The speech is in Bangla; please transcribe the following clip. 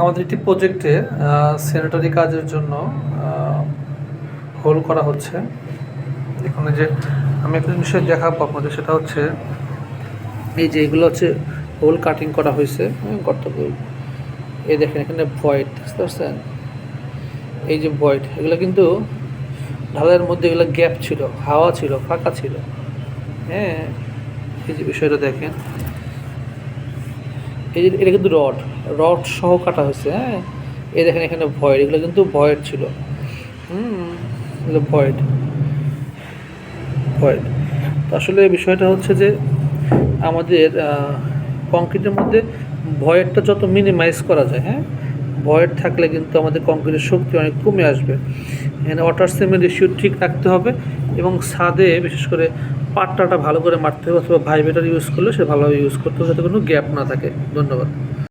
আমাদের একটি প্রজেক্টে স্যানিটারি কাজের জন্য হোল করা হচ্ছে। এখানে যে আমি একটা জিনিস দেখাবো আপনাদের সেটা হচ্ছে এই যে এগুলো হচ্ছে হোল কাটিং করা হয়েছে হ্যাঁ, গর্ত এই দেখেন এখানে ভয়েড বুঝতে পারছেন? এই যে ভয়েড এগুলো কিন্তু ঢালের মধ্যে এগুলো গ্যাপ ছিল হাওয়া ছিল ফাঁকা ছিল। হ্যাঁ এই যে বিষয়টা দেখেন। এই যে, এটা কিন্তু রড রড সহ কাটা হয়েছে হ্যাঁ? এই দেখেন এখানে ভয়েড, এগুলো কিন্তু ভয়েড ছিল। এগুলো ভয়েড। ভয়েড। তো আসলে বিষয়টা হচ্ছে যে, আমাদের কংক্রিটের মধ্যে ভয়েডটা যত মিনিমাইজ করা যায় হ্যাঁ? ভয়েড থাকলে কিন্তু আমাদের কংক্রিটের শক্তি অনেক কমে আসবে। এখানে ওয়াটার সিমেন্ট রেশিও ঠিক রাখতে হবে এবং ছাদে, বিশেষ করে পাট্টাটা ভালো করে মারতে হবে অথবা ভাইবেটার ইউজ করলে সে ভালোভাবে ইউজ করতে হবে, যাতে কোনো গ্যাপ না থাকে। ধন্যবাদ।